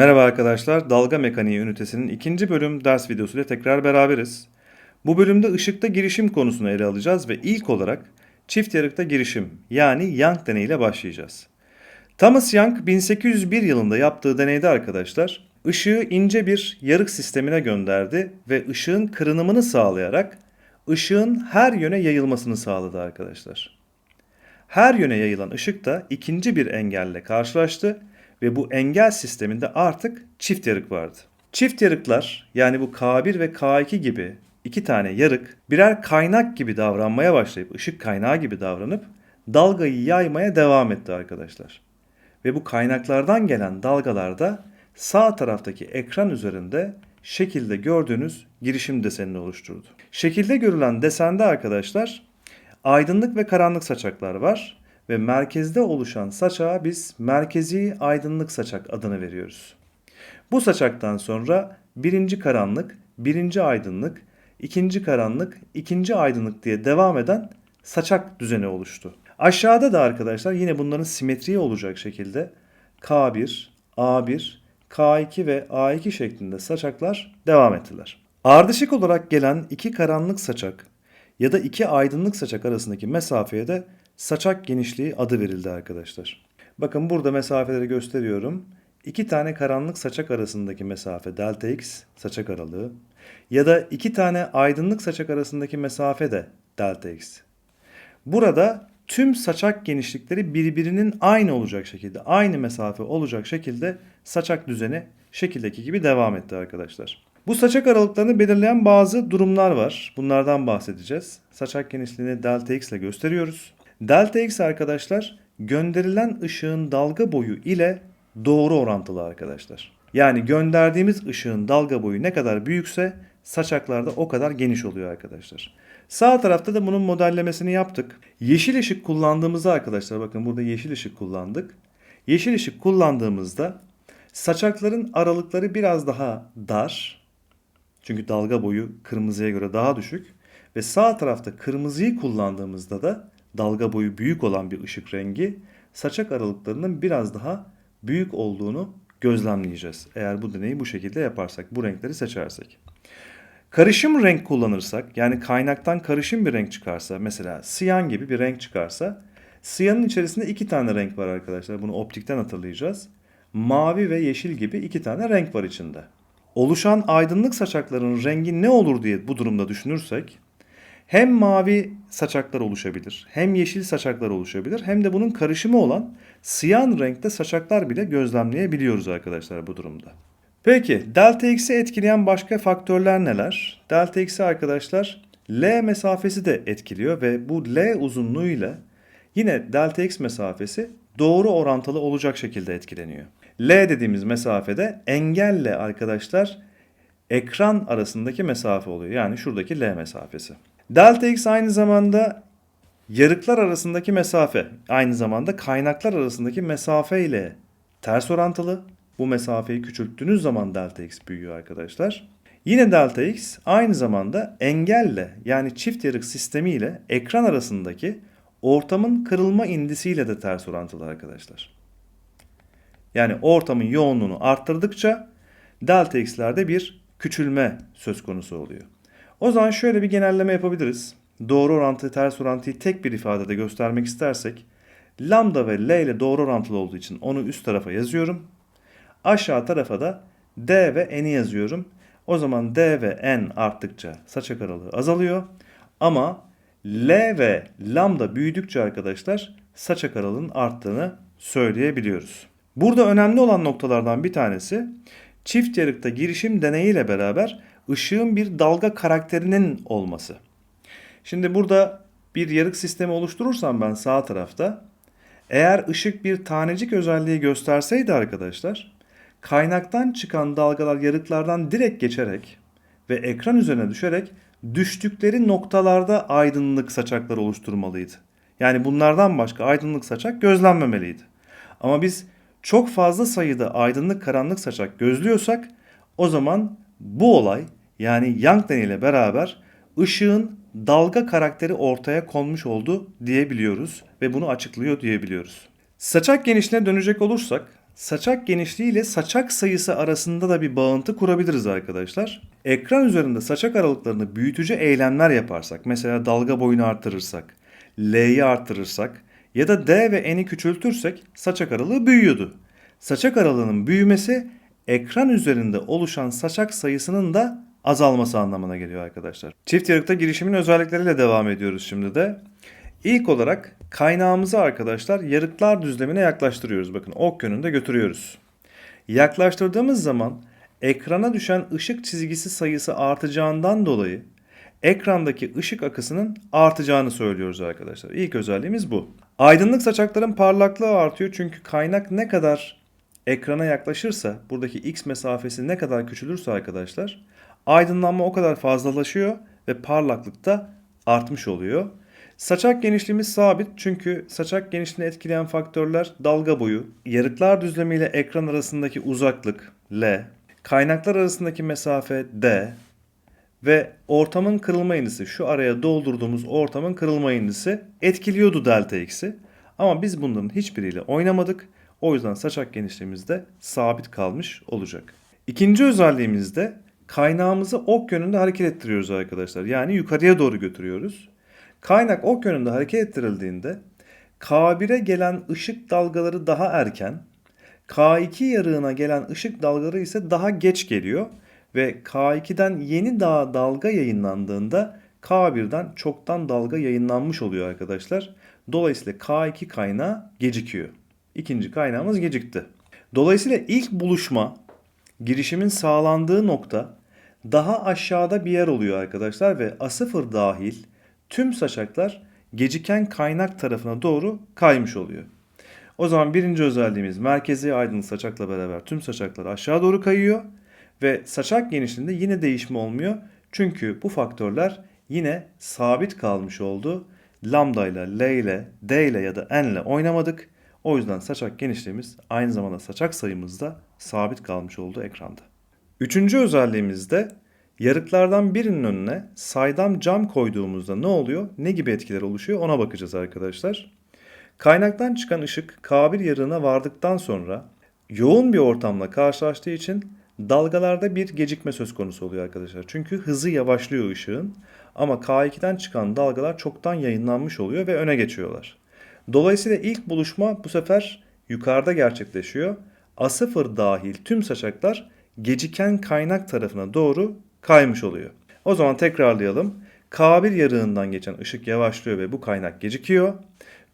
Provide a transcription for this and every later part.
Merhaba arkadaşlar, dalga mekaniği ünitesinin ikinci bölüm ders videosuyla tekrar beraberiz. Bu bölümde ışıkta girişim konusunu ele alacağız ve ilk olarak çift yarıkta girişim yani Young deneyiyle başlayacağız. Thomas Young 1801 yılında yaptığı deneyde arkadaşlar ışığı ince bir yarık sistemine gönderdi ve ışığın kırınımını sağlayarak ışığın her yöne yayılmasını sağladı arkadaşlar. Her yöne yayılan ışık da ikinci bir engelle karşılaştı ve bu engel sisteminde artık çift yarık vardı. Çift yarıklar yani bu K1 ve K2 gibi iki tane yarık birer kaynak gibi davranmaya başlayıp ışık kaynağı gibi davranıp dalgayı yaymaya devam etti arkadaşlar. Ve bu kaynaklardan gelen dalgalar da sağ taraftaki ekran üzerinde şekilde gördüğünüz girişim desenini oluşturdu. Şekilde görülen desende arkadaşlar aydınlık ve karanlık saçaklar var ve merkezde oluşan saçağa biz merkezi aydınlık saçak adını veriyoruz. Bu saçaktan sonra birinci karanlık, birinci aydınlık, ikinci karanlık, ikinci aydınlık diye devam eden saçak düzeni oluştu. Aşağıda da arkadaşlar yine bunların simetriği olacak şekilde K1, A1, K2 ve A2 şeklinde saçaklar devam ettiler. Ardışık olarak gelen iki karanlık saçak ya da iki aydınlık saçak arasındaki mesafeye de saçak genişliği adı verildi arkadaşlar. Bakın burada mesafeleri gösteriyorum. İki tane karanlık saçak arasındaki mesafe delta x saçak aralığı ya da iki tane aydınlık saçak arasındaki mesafe de delta x. Burada tüm saçak genişlikleri birbirinin aynı olacak şekilde, aynı mesafe olacak şekilde saçak düzeni şekildeki gibi devam etti arkadaşlar. Bu saçak aralıklarını belirleyen bazı durumlar var. Bunlardan bahsedeceğiz. Saçak genişliğini delta x ile gösteriyoruz. Delta x arkadaşlar gönderilen ışığın dalga boyu ile doğru orantılı arkadaşlar. Yani gönderdiğimiz ışığın dalga boyu ne kadar büyükse saçaklarda o kadar geniş oluyor arkadaşlar. Sağ tarafta da bunun modellemesini yaptık. Yeşil ışık kullandığımızda arkadaşlar bakın burada yeşil ışık kullandık. Yeşil ışık kullandığımızda saçakların aralıkları biraz daha dar. Çünkü dalga boyu kırmızıya göre daha düşük. Ve sağ tarafta kırmızıyı kullandığımızda da dalga boyu büyük olan bir ışık rengi saçak aralıklarının biraz daha büyük olduğunu gözlemleyeceğiz. Eğer bu deneyi bu şekilde yaparsak, bu renkleri seçersek. Karışım renk kullanırsak, yani kaynaktan karışım bir renk çıkarsa, mesela siyan gibi bir renk çıkarsa, siyanın içerisinde iki tane renk var arkadaşlar. Bunu optikten hatırlayacağız. Mavi ve yeşil gibi iki tane renk var içinde. Oluşan aydınlık saçakların rengi ne olur diye bu durumda düşünürsek, hem mavi saçaklar oluşabilir, hem yeşil saçaklar oluşabilir, hem de bunun karışımı olan siyan renkte saçaklar bile gözlemleyebiliyoruz arkadaşlar bu durumda. Peki delta x'i etkileyen başka faktörler neler? Delta x'i arkadaşlar L mesafesi de etkiliyor ve bu L uzunluğuyla yine delta x mesafesi doğru orantılı olacak şekilde etkileniyor. L dediğimiz mesafede engelle arkadaşlar ekran arasındaki mesafe oluyor. Yani şuradaki L mesafesi. Delta x aynı zamanda yarıklar arasındaki mesafe, aynı zamanda kaynaklar arasındaki mesafe ile ters orantılı. Bu mesafeyi küçülttüğünüz zaman delta x büyüyor arkadaşlar. Yine delta x aynı zamanda engelle yani çift yarık sistemi ile ekran arasındaki ortamın kırılma indisiyle de ters orantılı arkadaşlar. Yani ortamın yoğunluğunu arttırdıkça delta x'lerde bir küçülme söz konusu oluyor. O zaman şöyle bir genelleme yapabiliriz. Doğru orantı, ters orantıyı tek bir ifadede göstermek istersek lambda ve L ile doğru orantılı olduğu için onu üst tarafa yazıyorum. Aşağı tarafa da D ve N'i yazıyorum. O zaman D ve N arttıkça saçak aralığı azalıyor. Ama L ve lambda büyüdükçe arkadaşlar saçak aralığının arttığını söyleyebiliyoruz. Burada önemli olan noktalardan bir tanesi çift yarıkta girişim deneyiyle beraber ışığın bir dalga karakterinin olması. Şimdi burada bir yarık sistemi oluşturursam ben sağ tarafta eğer ışık bir tanecik özelliği gösterseydi arkadaşlar kaynaktan çıkan dalgalar yarıklardan direkt geçerek ve ekran üzerine düşerek düştükleri noktalarda aydınlık saçaklar oluşturmalıydı. Yani bunlardan başka aydınlık saçak gözlenmemeliydi. Ama biz çok fazla sayıda aydınlık karanlık saçak gözlüyorsak o zaman bu olay yani Young deneyiyle beraber ışığın dalga karakteri ortaya konmuş oldu diyebiliyoruz ve bunu açıklıyor diyebiliyoruz. Saçak genişliğine dönecek olursak saçak genişliği ile saçak sayısı arasında da bir bağıntı kurabiliriz arkadaşlar. Ekran üzerinde saçak aralıklarını büyütücü eylemler yaparsak, mesela dalga boyunu artırırsak, L'yi artırırsak ya da D ve N'i küçültürsek saçak aralığı büyüyordu. Saçak aralığının büyümesi ekran üzerinde oluşan saçak sayısının da azalması anlamına geliyor arkadaşlar. Çift yarıkta girişimin özellikleriyle devam ediyoruz şimdi de. İlk olarak kaynağımızı arkadaşlar yarıklar düzlemine yaklaştırıyoruz. Bakın ok yönünde götürüyoruz. Yaklaştırdığımız zaman ekrana düşen ışık çizgisi sayısı artacağından dolayı ekrandaki ışık akısının artacağını söylüyoruz arkadaşlar. İlk özelliğimiz bu. Aydınlık saçakların parlaklığı artıyor çünkü kaynak ne kadar ekrana yaklaşırsa, buradaki x mesafesi ne kadar küçülürse arkadaşlar, aydınlanma o kadar fazlalaşıyor ve parlaklık da artmış oluyor. Saçak genişliğimiz sabit çünkü saçak genişliğini etkileyen faktörler dalga boyu, yarıklar düzlemi ile ekran arasındaki uzaklık L, kaynaklar arasındaki mesafe D ve ortamın kırılma indisi şu araya doldurduğumuz ortamın kırılma indisi etkiliyordu delta x'i. Ama biz bunların hiçbiriyle oynamadık. O yüzden saçak genişliğimiz de sabit kalmış olacak. İkinci özelliğimiz de kaynağımızı ok yönünde hareket ettiriyoruz arkadaşlar. Yani yukarıya doğru götürüyoruz. Kaynak ok yönünde hareket ettirildiğinde K1'e gelen ışık dalgaları daha erken, K2 yarığına gelen ışık dalgaları ise daha geç geliyor ve K2'den yeni daha dalga yayınlandığında K1'den çoktan dalga yayınlanmış oluyor arkadaşlar. Dolayısıyla K2 kaynağı gecikiyor. İkinci kaynağımız gecikti. Dolayısıyla ilk buluşma girişimin sağlandığı nokta daha aşağıda bir yer oluyor arkadaşlar ve A0 dahil tüm saçaklar geciken kaynak tarafına doğru kaymış oluyor. O zaman birinci özelliğimiz merkezi aydınlık saçakla beraber tüm saçaklar aşağı doğru kayıyor ve saçak genişliğinde yine değişme olmuyor. Çünkü bu faktörler yine sabit kalmış oldu. Lambda ile, L ile, D ile ya da N ile oynamadık. O yüzden saçak genişliğimiz aynı zamanda saçak sayımız da sabit kalmış oldu ekranda. Üçüncü özelliğimiz de yarıklardan birinin önüne saydam cam koyduğumuzda ne oluyor, ne gibi etkiler oluşuyor ona bakacağız arkadaşlar. Kaynaktan çıkan ışık K1 yarığına vardıktan sonra yoğun bir ortamla karşılaştığı için dalgalarda bir gecikme söz konusu oluyor arkadaşlar. Çünkü hızı yavaşlıyor ışığın ama K2'den çıkan dalgalar çoktan yayınlanmış oluyor ve öne geçiyorlar. Dolayısıyla ilk buluşma bu sefer yukarıda gerçekleşiyor. A0 dahil tüm saçaklar geciken kaynak tarafına doğru kaymış oluyor. O zaman tekrarlayalım. K1 yarığından geçen ışık yavaşlıyor ve bu kaynak gecikiyor.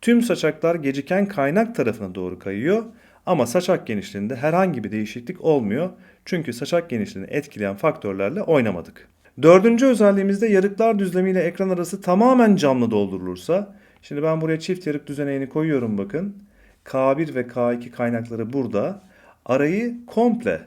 Tüm saçaklar geciken kaynak tarafına doğru kayıyor ama saçak genişliğinde herhangi bir değişiklik olmuyor. Çünkü saçak genişliğini etkileyen faktörlerle oynamadık. Dördüncü özelliğimizde yarıklar düzlemiyle ekran arası tamamen camlı doldurulursa, şimdi ben buraya çift yarık düzeneğini koyuyorum bakın. K1 ve K2 kaynakları burada. Arayı komple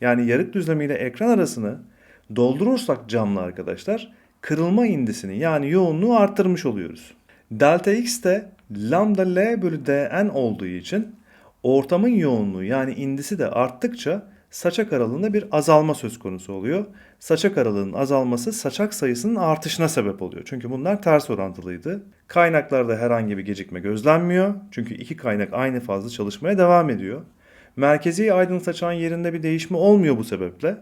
yani yarık düzlemiyle ekran arasını doldurursak camlı arkadaşlar kırılma indisini yani yoğunluğu arttırmış oluyoruz. Delta x de lambda l bölü dn olduğu için ortamın yoğunluğu yani indisi de arttıkça saçak aralığında bir azalma söz konusu oluyor. Saçak aralığının azalması saçak sayısının artışına sebep oluyor. Çünkü bunlar ters orantılıydı. Kaynaklarda herhangi bir gecikme gözlenmiyor. Çünkü iki kaynak aynı fazla çalışmaya devam ediyor. Merkezi aydın saçan yerinde bir değişme olmuyor bu sebeple.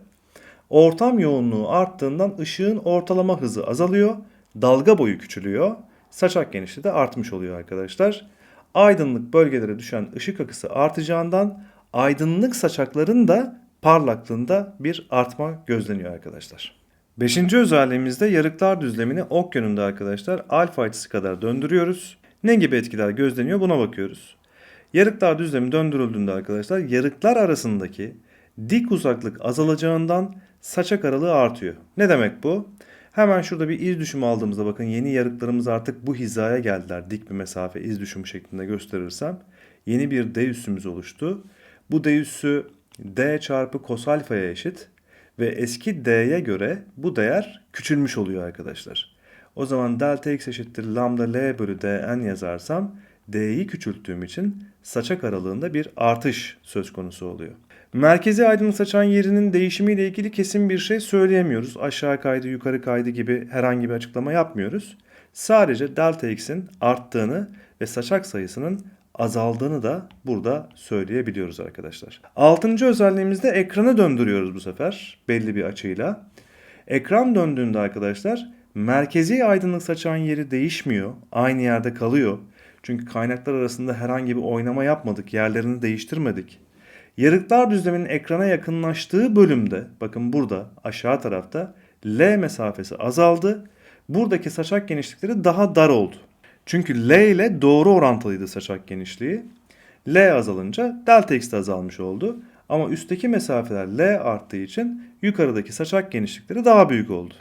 Ortam yoğunluğu arttığından ışığın ortalama hızı azalıyor, dalga boyu küçülüyor, saçak genişliği de artmış oluyor arkadaşlar. Aydınlık bölgelere düşen ışık akısı artacağından aydınlık saçakların da parlaklığında bir artma gözleniyor arkadaşlar. Beşinci özelliğimizde yarıklar düzlemini ok yönünde arkadaşlar alfa açısı kadar döndürüyoruz. Ne gibi etkiler gözleniyor buna bakıyoruz. Yarıklar düzlemi döndürüldüğünde arkadaşlar yarıklar arasındaki dik uzaklık azalacağından saçak aralığı artıyor. Ne demek bu? Hemen şurada bir iz düşümü aldığımızda bakın yeni yarıklarımız artık bu hizaya geldiler. Dik bir mesafe iz düşümü şeklinde gösterirsem yeni bir D üssümüz oluştu. Bu D üssü D çarpı kos alfaya eşit ve eski D'ye göre bu değer küçülmüş oluyor arkadaşlar. O zaman delta x eşittir lambda L bölü dn yazarsam D'yi küçülttüğüm için saçak aralığında bir artış söz konusu oluyor. Merkezi aydınlık saçan yerinin değişimiyle ilgili kesin bir şey söyleyemiyoruz. Aşağı kaydı, yukarı kaydı gibi herhangi bir açıklama yapmıyoruz. Sadece delta x'in arttığını ve saçak sayısının azaldığını da burada söyleyebiliyoruz arkadaşlar. Altıncı özelliğimizde ekranı döndürüyoruz bu sefer belli bir açıyla. Ekran döndüğünde arkadaşlar merkezi aydınlık saçan yeri değişmiyor. Aynı yerde kalıyor. Çünkü kaynaklar arasında herhangi bir oynama yapmadık. Yerlerini değiştirmedik. Yarıklar düzleminin ekrana yakınlaştığı bölümde bakın burada aşağı tarafta L mesafesi azaldı. Buradaki saçak genişlikleri daha dar oldu. Çünkü L ile doğru orantılıydı saçak genişliği. L azalınca delta x de azalmış oldu. Ama üstteki mesafeler L arttığı için yukarıdaki saçak genişlikleri daha büyük oldu.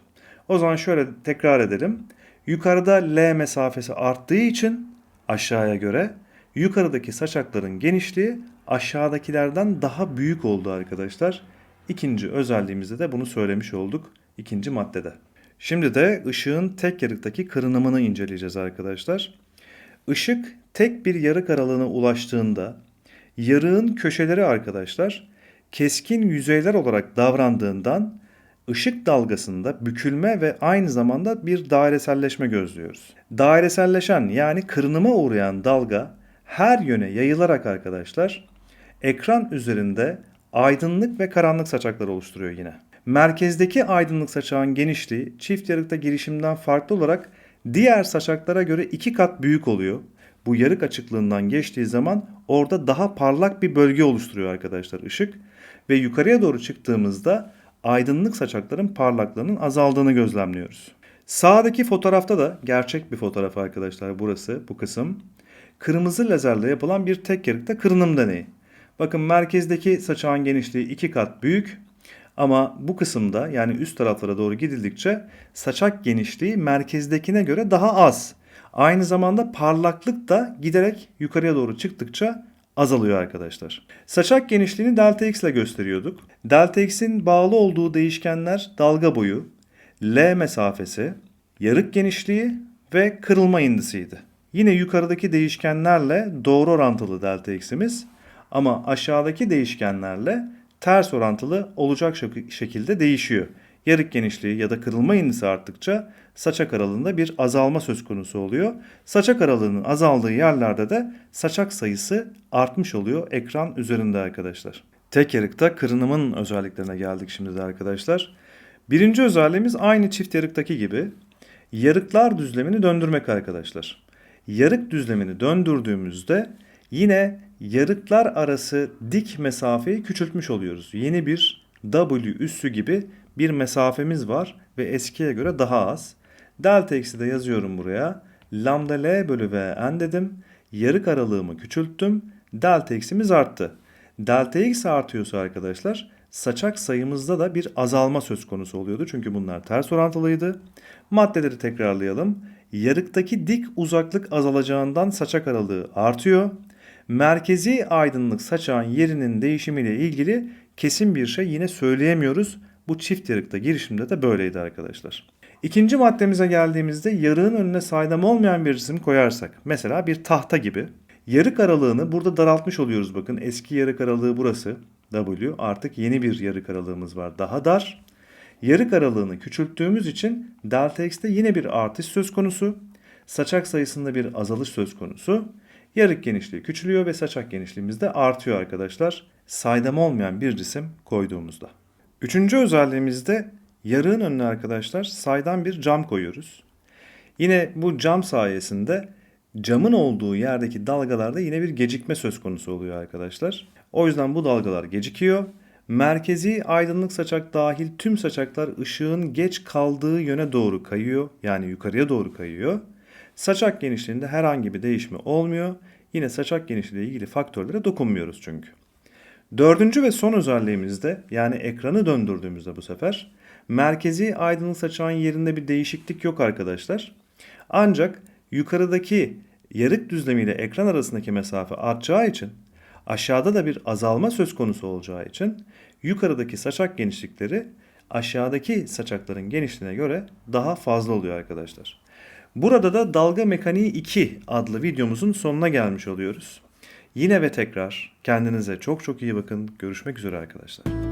O zaman şöyle tekrar edelim. Yukarıda L mesafesi arttığı için aşağıya göre yukarıdaki saçakların genişliği aşağıdakilerden daha büyük oldu arkadaşlar. İkinci özelliğimizde de bunu söylemiş olduk ikinci maddede. Şimdi de ışığın tek yarıktaki kırınımını inceleyeceğiz arkadaşlar. Işık tek bir yarık aralığına ulaştığında yarığın köşeleri arkadaşlar keskin yüzeyler olarak davrandığından ışık dalgasında bükülme ve aynı zamanda bir daireselleşme gözlüyoruz. Daireselleşen yani kırınıma uğrayan dalga her yöne yayılarak arkadaşlar ekran üzerinde aydınlık ve karanlık saçaklar oluşturuyor yine. Merkezdeki aydınlık saçağın genişliği çift yarıkta girişimden farklı olarak diğer saçaklara göre iki kat büyük oluyor. Bu yarık açıklığından geçtiği zaman orada daha parlak bir bölge oluşturuyor arkadaşlar ışık. Ve yukarıya doğru çıktığımızda aydınlık saçakların parlaklığının azaldığını gözlemliyoruz. Sağdaki fotoğrafta da gerçek bir fotoğraf arkadaşlar burası bu kısım. Kırmızı lazerle yapılan bir tek yarıkta kırınım deneyi. Bakın merkezdeki saçağın genişliği iki kat büyük ama bu kısımda yani üst taraflara doğru gidildikçe saçak genişliği merkezdekine göre daha az. Aynı zamanda parlaklık da giderek yukarıya doğru çıktıkça azalıyor arkadaşlar. Saçak genişliğini delta x ile gösteriyorduk. Delta x'in bağlı olduğu değişkenler dalga boyu, L mesafesi, yarık genişliği ve kırılma indisiydi. Yine yukarıdaki değişkenlerle doğru orantılı delta x'imiz ama aşağıdaki değişkenlerle ters orantılı olacak şekilde değişiyor. Yarık genişliği ya da kırılma indisi arttıkça saçak aralığında bir azalma söz konusu oluyor. Saçak aralığının azaldığı yerlerde de saçak sayısı artmış oluyor ekran üzerinde arkadaşlar. Tek yarıkta kırınımın özelliklerine geldik şimdi de arkadaşlar. Birinci özelliğimiz aynı çift yarıktaki gibi yarıklar düzlemini döndürmek arkadaşlar. Yarık düzlemini döndürdüğümüzde yine yarıklar arası dik mesafeyi küçültmüş oluyoruz. Yeni bir W üssü gibi bir mesafemiz var ve eskiye göre daha az. Delta eksi de yazıyorum buraya. Lambda L bölü V n dedim. Yarık aralığımı küçülttüm. Delta eksimiz arttı. Delta x artıyorsa arkadaşlar saçak sayımızda da bir azalma söz konusu oluyordu. Çünkü bunlar ters orantılıydı. Maddeleri tekrarlayalım. Yarıktaki dik uzaklık azalacağından saçak aralığı artıyor. Merkezi aydınlık saçağın yerinin değişimiyle ilgili kesin bir şey yine söyleyemiyoruz. Bu çift yarıkta girişimde de böyleydi arkadaşlar. İkinci maddemize geldiğimizde yarığın önüne saydam olmayan bir cisim koyarsak mesela bir tahta gibi yarık aralığını burada daraltmış oluyoruz bakın eski yarık aralığı burası W artık yeni bir yarık aralığımız var daha dar. Yarık aralığını küçülttüğümüz için delta x'te yine bir artış söz konusu. Saçak sayısında bir azalış söz konusu. Yarık genişliği küçülüyor ve saçak genişliğimiz de artıyor arkadaşlar. Saydam olmayan bir cisim koyduğumuzda. Üçüncü özelliğimizde yarığın önüne arkadaşlar saydam bir cam koyuyoruz. Yine bu cam sayesinde camın olduğu yerdeki dalgalarda yine bir gecikme söz konusu oluyor arkadaşlar. O yüzden bu dalgalar gecikiyor. Merkezi aydınlık saçak dahil tüm saçaklar ışığın geç kaldığı yöne doğru kayıyor. Yani yukarıya doğru kayıyor. Saçak genişliğinde herhangi bir değişme olmuyor. Yine saçak genişliği ile ilgili faktörlere dokunmuyoruz çünkü. Dördüncü ve son özelliğimizde yani ekranı döndürdüğümüzde bu sefer merkezi aydınlık saçağın yerinde bir değişiklik yok arkadaşlar. Ancak yukarıdaki yarık düzlemiyle ekran arasındaki mesafe artacağı için aşağıda da bir azalma söz konusu olacağı için yukarıdaki saçak genişlikleri aşağıdaki saçakların genişliğine göre daha fazla oluyor arkadaşlar. Burada da dalga mekaniği 2 adlı videomuzun sonuna gelmiş oluyoruz. Yine ve tekrar kendinize çok çok iyi bakın. Görüşmek üzere arkadaşlar.